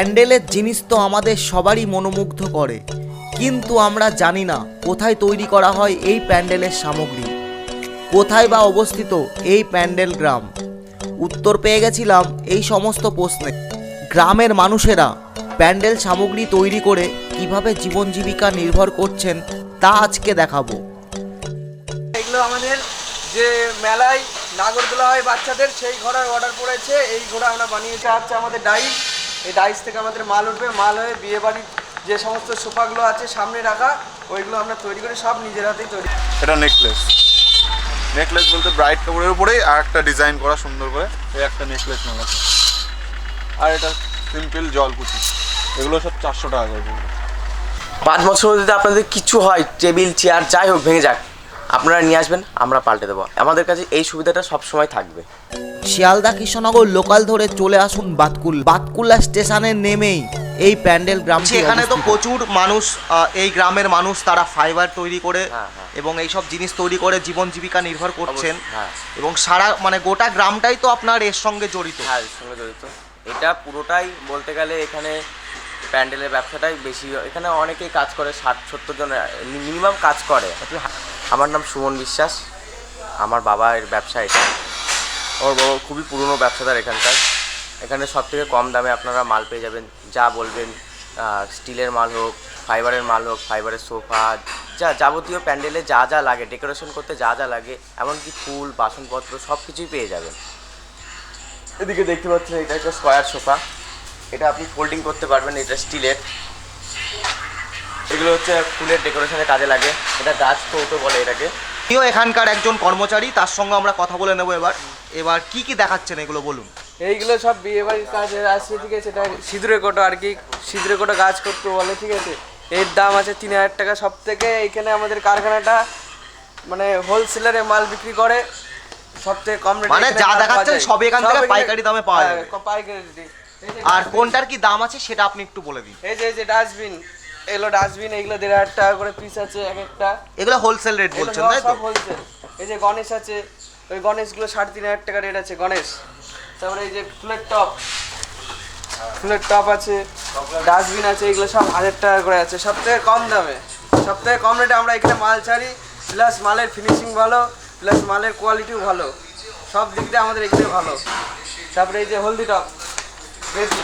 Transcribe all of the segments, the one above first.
প্যান্ডেলের জিনিস তো আমাদের সবারই মনোমুগ্ধ করে। কিন্তু আমরা জানি না কোথায় তৈরি করা হয় এই প্যান্ডেলের সামগ্রী। কোথায় বা অবস্থিত এই প্যান্ডেল গ্রাম? উত্তর পেয়ে গেছিলাম এই সমস্ত প্রশ্নে। গ্রামের মানুষেরা প্যান্ডেল সামগ্রী তৈরি করে কীভাবে জীবন জীবিকা নির্ভর করছেন তা আজকে দেখাবো। এগুলো আমাদের যে মেলায় নাগরদোলা হয় বাচ্চাদের সেই ঘোড়ার অর্ডার পড়েছে, এই ঘোড়া আমরা বানিয়েছি হচ্ছে আমাদের ডাইস। এই ডাইস থেকে আমাদের মাল উঠবে মাল হয়ে বিয়ে বাড়ির যে সমস্ত সোফাগুলো আছে সামনে রাখা ওইগুলো আমরা তৈরি করে সব নিজের হাতেই তৈরি এটা নেকলেস নেকলেস বলতে ব্রাইট কাপড়ের উপরেই আর একটা ডিজাইন করা সুন্দর করে এই একটা নেকলেস মাল আছে। আর এটা সিম্পল জলকুচি। এগুলো সব চারশো টাকা করে। পাঁচ বছর যদি আপনাদের কিছু হয় টেবিল চেয়ার যাই হোক ভেঙে যাক। আপনারা নিয়ে আসবেন আমরা পাল্টে দেবো। আমাদের কাছে এই সুবিধাটা সব সময় থাকবে। শিয়ালদা কৃষ্ণনগর লোকাল ধরে চলে আসুন বাতকুল। বাতকুল্লা স্টেশনে নেমেই এই প্যান্ডেল গ্রাম এখানে তো প্রচুর মানুষ এই গ্রামের মানুষ তারা ফাইবার তৈরি করে হ্যাঁ, হ্যাঁ। এবং এই সব জিনিস তৈরি করে জীবন জীবিকা নির্ভর করছেন। হ্যাঁ। এবং সারা মানে গোটা গ্রামটাই তো আপনার এর সঙ্গে জড়িত। হ্যাঁ এর সঙ্গে জড়িত। এটা পুরোটাই বলতে গেলে এখানে প্যান্ডেলের ব্যবসাটাই বেশি। এখানে অনেকেই কাজ করে ষাট সত্তর জন মিনিমাম কাজ করে। আমার নাম সুমন বিশ্বাস। আমার বাবার ব্যবসা এটা। ওর বাবা খুবই পুরনো ব্যবসাদার এখানকার। এখানে সব থেকে কম দামে আপনারা মাল পেয়ে যাবেন। যা বলবেন স্টিলের মাল হোক, ফাইবারের মাল হোক, ফাইবারের সোফা, যা যাবতীয় প্যান্ডেলে যা যা লাগে, ডেকোরেশন করতে যা যা লাগে, এমনকি ফুল, বাসনপত্র সব কিছুই পেয়ে যাবেন। এদিকে দেখতে পাচ্ছেন, এটা একটা স্কোয়ার সোফা। এটা আপনি ফোল্ডিং করতে পারবেন, এটা স্টিলের। এগুলো হচ্ছে ফুলের ডেকোরেশনের কাজে লাগে। এটা গাছ কৌটো বলে এটাকে। তিনিও এখানকার একজন কর্মচারী তার সঙ্গে আমরা কথা বলে নেব এবার। এবার কি কি দেখাচ্ছেন এগুলো বলুন? এইগুলো সব বিয়ে বাড়ির কাজে আছে ঠিক আছে? এটা সিঁদুরে কোটো আর কি সিঁদুরে কোটো গাছ করতে বলে ঠিক আছে? এর দাম আছে তিন হাজার টাকা। সব থেকে এইখানে আমাদের কারখানাটা মানে হোলসেলারে মাল বিক্রি করে। সব থেকে কম রেটে মানে যা দেখাচ্ছেন সব এখান থেকে পাইকারি দামে পাওয়া হ্যাঁ, যাবে। পাইকারি। আর কোনটার কি দাম আছে সেটা আপনি একটু বলে দিন। এই যে এই যে ডাস্টবিন। এগুলো ডাস্টবিন এগুলো দেড় হাজার টাকা করে পিস আছে এক একটা। এগুলো হোলসেল রেট বলছেন তাই তো? হোলসেল এই যে গণেশ আছে ওই গণেশগুলো সাড়ে তিন হাজার টাকা রেট আছে গণেশ। তারপরে এই যে ফুলের টপ ফুলের টপ আছে ডাস্টবিন আছে এগুলো সব হাজার টাকা করে আছে। সব থেকে কম দামে সব থেকে কম রেটে আমরা এখানে মাল ছাড়ি প্লাস মালের ফিনিশিং ভালো প্লাস মালের কোয়ালিটিও ভালো। সব দিক দিয়ে আমাদের এখানে ভালো। তারপরে এই যে হলদি টপ বেশি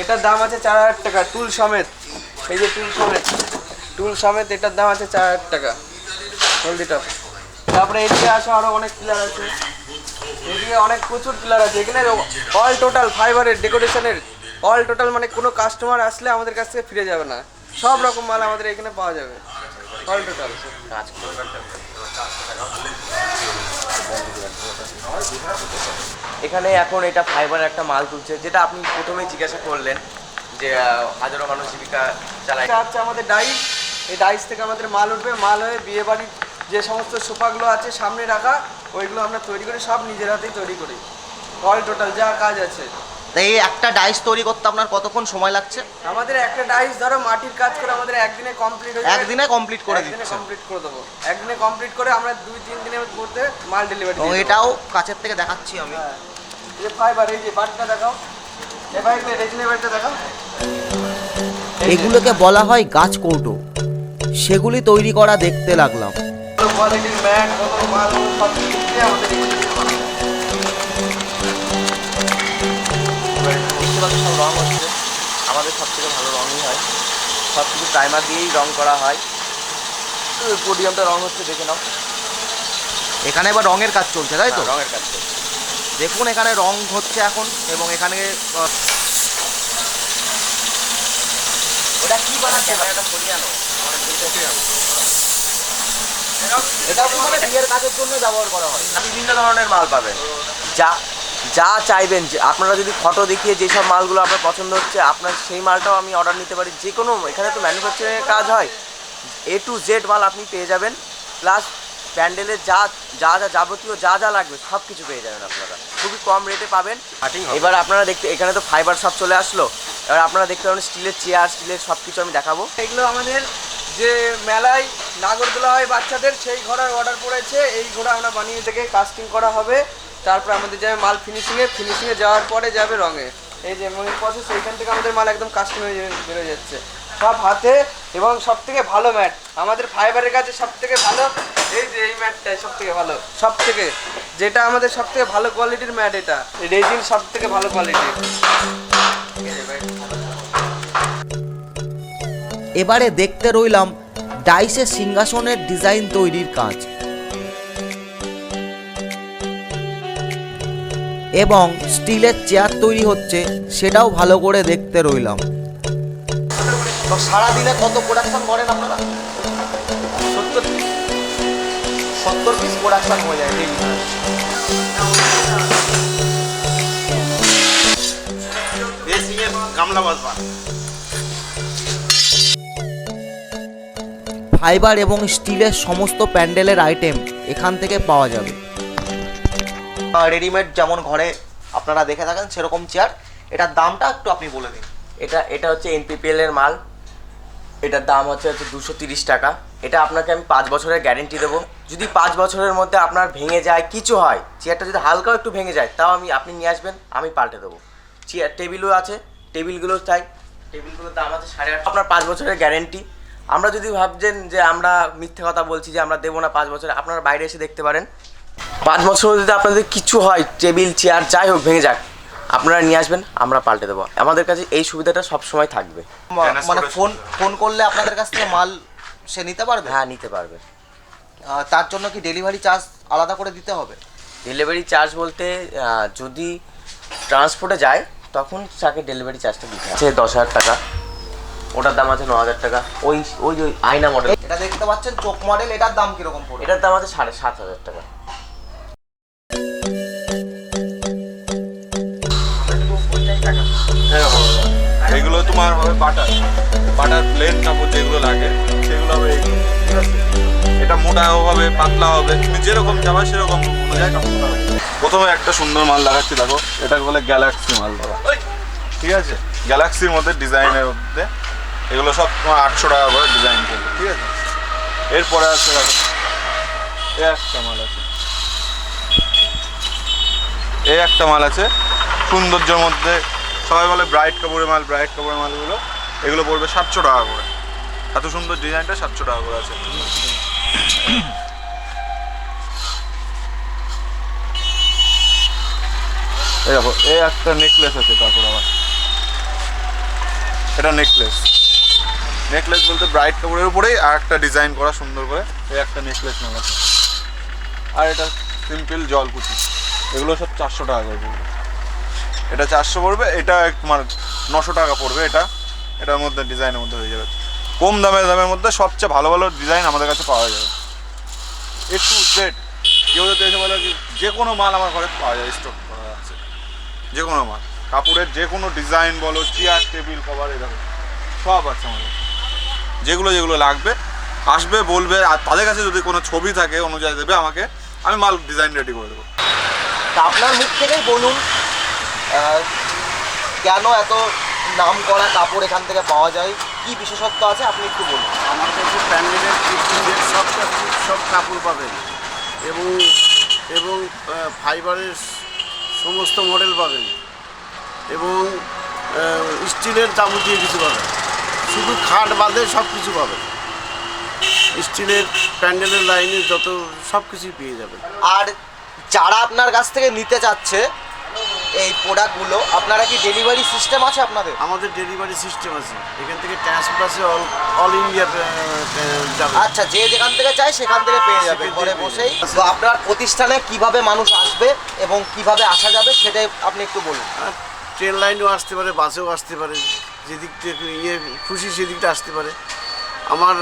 এটার দাম আছে চার হাজার টাকা টুল সমেত। এই যে টুল সমেত টুল সমেত এটার দাম আছে চার হাজার টাকা হলদি টপ তারপরে এদিকে আসো আরও অনেক পিলার আছে। এদিকে অনেক প্রচুর পিলার আছে। এখানে অল টোটাল ফাইবারের ডেকোরেশনের অল টোটাল মানে কোনো কাস্টমার আসলে আমাদের কাছ থেকে ফিরে যাবে না। সব রকম মাল আমাদের এখানে পাওয়া যাবে। অল টোটাল এখানে এখন এটা ফাইবার একটা মাল তুলছে, যেটা আপনি প্রথমেই জিজ্ঞাসা করলেন যে হাজারো মানুষ জীবিকা চালায় এটা হচ্ছে আমাদের ডাইস। এই ডাইস থেকে আমাদের মাল উঠবে। মাল হয়ে বিয়ে বাড়ির যে সমস্ত সোফাগুলো আছে সামনে রাখা ওইগুলো আমরা তৈরি করে সব নিজের হাতেই তৈরি করি। অল টোটাল যা কাজ আছে। তা এই একটা ডাইস তৈরি করতে আপনার কতক্ষণ সময় লাগছে? আমাদের একটা ডাইস ধরো মাটির কাজ করে আমাদের একদিনে কমপ্লিট হয়ে। একদিনে কমপ্লিট করে একদিনে কমপ্লিট করে দেবো। একদিনে কমপ্লিট করে আমরা দুই তিন দিনের মধ্যে মাল ডেলিভারি এবং এটাও কাছের থেকে দেখাচ্ছি আমি। এই যে ফাইবার এই যে বাড়িটা দেখাও। এই বাইক রেজিনের বাড়িটা দেখাও। এগুলোকে বলা হয় গাছ কৌটো। সেগুলি তৈরি করা দেখতে লাগলাম। আমাদের সব থেকে ভালো রঙই হয়। সব কিছু প্রাইমার দিয়েই রং করা হয়। পোডিয়ামটা রং হচ্ছে দেখে নাও। এখানে এবার রঙের কাজ চলছে তাই তো? হ্যাঁ, রঙের কাজ করছে। দেখুন এখানে রং হচ্ছে এখন এবং এখানে ওটা কি বানাচ্ছে? এটা সরিয়ানো এটা মানে বিয়ের কাজের জন্য ব্যবহার করা হয়? বিভিন্ন ধরনের মাল পাবেন। যা যা চাইবেন যে আপনারা যদি ফটো দেখিয়ে যেসব মালগুলো আপনার পছন্দ হচ্ছে আপনার সেই মালটাও আমি অর্ডার নিতে পারি। যে কোনো এখানে তো ম্যানুফ্যাকচারিংয়ের কাজ হয়। এ টু জেড মাল আপনি পেয়ে যাবেন। প্লাস প্যান্ডেলের যা যা যা যাবতীয় যা যা লাগবে সব কিছু পেয়ে যাবেন আপনারা। খুবই কম রেটে পাবেন। এবার আপনারা দেখতে এখানে তো ফাইবার সব চলে আসলো। এবার আপনারা দেখতে পাবেন স্টিলের চেয়ার স্টিলের সব কিছু আমি দেখাবো। এগুলো আমাদের যে মেলায় নাগরদোলা হয় বাচ্চাদের সেই ঘোড়ার অর্ডার পড়েছে। এই ঘোড়া আমরা বানিয়ে থেকে কাস্টিং করা হবে। তারপর আমাদের যাবে মাল ফিনিশিংয়ে ফিনিশিংয়ে যাওয়ার পরে যাবে রঙে। এই যে প্রসেস এইখান থেকে আমাদের মাল একদম কাস্টমার বেরোয় যাচ্ছে। সব হাতে এবং সব থেকে ভালো ম্যাট। আমাদের ফাইবারের কাছে সব থেকে ভালো, এই যে এই ম্যাটটাই সব থেকে ভালো। সব থেকে যেটা আমাদের সব থেকে ভালো কোয়ালিটির ম্যাট এটা। রেজিন সব থেকে ভালো কোয়ালিটির এবারে দেখতে রইলাম ডাইসের সিংহাসনের ডিজাইন তৈরির কাজ। এবং স্টিলের চেয়ার তৈরি হচ্ছে, সেটাও ভালো করে দেখতে রইলাম। তো সারাদিনে কত প্রোডাকশন করেন আপনারা? সত্তর সত্তর পিস প্রোডাকশন হয়ে যায় ডেলি গামলা বাজবা। ফাইবার এবং স্টিলের সমস্ত প্যান্ডেলের আইটেম এখান থেকে পাওয়া যাবে। রেডিমেড যেমন ঘরে আপনারা দেখে থাকেন সেরকম চেয়ার এটার দামটা একটু আপনি বলে দিন। এটা এটা হচ্ছে এনপিপিএল এর মাল। এটার দাম হচ্ছে হচ্ছে দুশো তিরিশ টাকা। এটা আপনাকে আমি পাঁচ বছরের গ্যারেন্টি দেবো। যদি পাঁচ বছরের মধ্যে আপনার ভেঙে যায়, কিছু হয় চেয়ারটা যদি হালকাও একটু ভেঙে যায়, তাও আমি, আপনি নিয়ে আসবেন, আমি পাল্টে দেবো। চেয়ার টেবিলও আছে টেবিলগুলো চাই টেবিলগুলোর দাম আছে সাড়ে আট আপনার পাঁচ বছরের গ্যারেন্টি আমরা যদি ভাবছেন যে আমরা মিথ্যে কথা বলছি, যে আমরা দেবো না পাঁচ বছরে, আপনারা বাইরে এসে দেখতে পারেন। পাঁচ বছর যদি আপনাদের কিছু হয় টেবিল চেয়ার যাই হোক, ভেঙে যাক আপনারা নিয়ে আসবেন আমরা পাল্টে দেবো। আমাদের কাছে এই সুবিধাটা সব সময় থাকবে মানে ফোন ফোন করলে আপনাদের কাছ থেকে মাল সে নিতে পারবে? হ্যাঁ নিতে পারবে। তার জন্য কি ডেলিভারি চার্জ আলাদা করে দিতে হবে? ডেলিভারি চার্জ বলতে যদি ট্রান্সপোর্টে যায় তখন তাকে ডেলিভারি চার্জটা দিতে আছে দশ হাজার টাকা ওটার দাম আছে ন হাজার টাকা। ওই ওই ওই আয়না মডেল এটা দেখতে পাচ্ছেন চোখ মডেল এটার দাম কীরকম পড়বে? এটার দাম আছে সাড়ে সাত হাজার টাকা। তোমার হবে বাটার বাটার প্লেন কাপড় যেগুলো লাগে সেগুলো হবে এইগুলো ঠিক আছে? এটা মোটাও হবে পাতলা হবে তুমি যেরকম চাবা সেরকম অনুযায়ী প্রথমে একটা সুন্দর মাল লাগাচ্ছি দেখো। এটাকে বলে গ্যালাক্সি মাল বাবা। ঠিক আছে? গ্যালাক্সির মধ্যে ডিজাইনের মধ্যে এগুলো সব তোমার আটশো টাকা করে ডিজাইন করবে ঠিক আছে? এরপরে আছে দেখো। এ একটা মাল আছে। এই একটা মাল আছে। সৌন্দর্যের মধ্যে সবাই বলে ব্রাইট কাপড়ের মাল, ব্রাইট কাপড়ের মালগুলো, এগুলো পড়বে সাতশো টাকা করে। এত সুন্দর ডিজাইনটা সাতশো টাকা করে আছে। এই দেখো, এই একটা নেকলেস আছে তারপর আবার এটা নেকলেস নেকলেস বলতে ব্রাইট কাপড়ের উপরেই আর একটা ডিজাইন করা সুন্দর করে এই একটা নেকলেস মাল আছে। আর এটা সিম্পল জলকুচি। এগুলো সব চারশো টাকা করে এটা চারশো পড়বে, এটা তোমার নশো টাকা পড়বে এটা। এটার মধ্যে ডিজাইনের মধ্যে হয়ে যাবে। কম দামের দামের মধ্যে সবচেয়ে ভালো ভালো ডিজাইন আমাদের কাছে পাওয়া যাবে। একটু জেড কেউ যদি এসে বলে যে কোনো মাল আমার ঘরে পাওয়া যায় স্টক করা আছে। যে কোনো মাল, কাপড়ের যে কোনো ডিজাইন বলো চেয়ার টেবিল কভার এরকম, সব আছে আমাদের যেগুলো যেগুলো লাগবে, আসবে, বলবে, আর তাদের কাছে যদি কোনো ছবি থাকে, অনুযায়ী দেবে আমাকে, আমি মাল ডিজাইন রেডি করে দেবো। আপনার মুখ থেকেই বলুন কেন এত নাম করা কাপড় এখান থেকে পাওয়া যায়? কি বিশেষত্ব আছে? আপনি একটু বলুন। আমার কাছে প্যান্ডেলের ফিফটিনের সব সব কাপড় পাবেন। এবং এবং ফাইবারের সমস্ত মডেল পাবেন। এবং স্টিলের যাবতীয় কিছু পাবেন। শুধু খাট বাদে সব কিছু পাবেন। স্টিলের প্যান্ডেলের লাইনে যত সব কিছুই পেয়ে যাবেন। আর যারা আপনার কাছ থেকে নিতে চাচ্ছে এই প্রোডাক্টগুলো আপনারা কি ডেলিভারি সিস্টেম আছে আপনাদের? আমাদের ডেলিভারি সিস্টেম আছে। এখান থেকে ট্রান্সপোর্ট আছে অল অল ইন্ডিয়া যাবে। আচ্ছা যে যেখান থেকে চাই সেখান থেকে পেয়ে যাবে ঘরে বসেই। তো আপনার প্রতিষ্ঠানে কীভাবে মানুষ আসবে এবং কীভাবে আসা যাবে সেটাই আপনি একটু বলুন। ট্রেন লাইনেও আসতে পারে বাসেও আসতে পারে যেদিক থেকে ইয়ে খুশি সেদিকটা আসতে পারে। আমার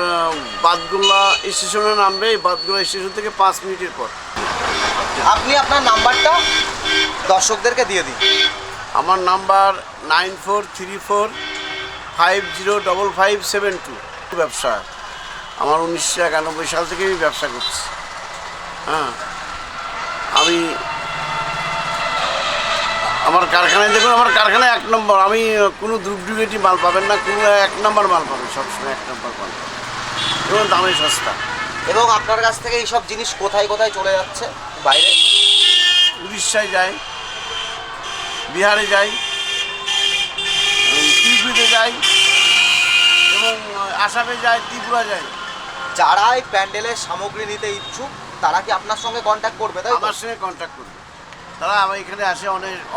বাদগুল্লা স্টেশনে নামবে এই বাদগুল্লা স্টেশন থেকে পাঁচ মিনিটের পর। আপনি আপনার নাম্বারটা দর্শকদেরকে দিয়ে দিন আমার number nine four three four five zero double five seven two. ব্যবসা। আমার উনিশশো একানব্বই সাল থেকে আমি ব্যবসা করছি। হ্যাঁ। আমি আমার কারখানায় দেখুন, আমার কারখানায় এক নম্বর। আমি কোনো ডুপ্লিকেটি মাল পাবেন না, কোনো এক নম্বর মাল পাবেন, সবসময় এক নম্বর মাল। পাবেন এবং দামে সস্তা। এবং আপনার কাছ থেকে এইসব জিনিস কোথায় কোথায় চলে যাচ্ছে? বাইরে? উড়িষ্যায় যাই বিহারে যাই ইউপিতে যাই এবং আসামে যাই ত্রিপুরা যাই। যারা এই প্যান্ডেলের সামগ্রী নিতে ইচ্ছুক তারা কি আপনার সঙ্গে কন্ট্যাক্ট করবে তাই আমার সঙ্গে কন্ট্যাক্ট করবে। তারা আমার এখানে আসে অনেক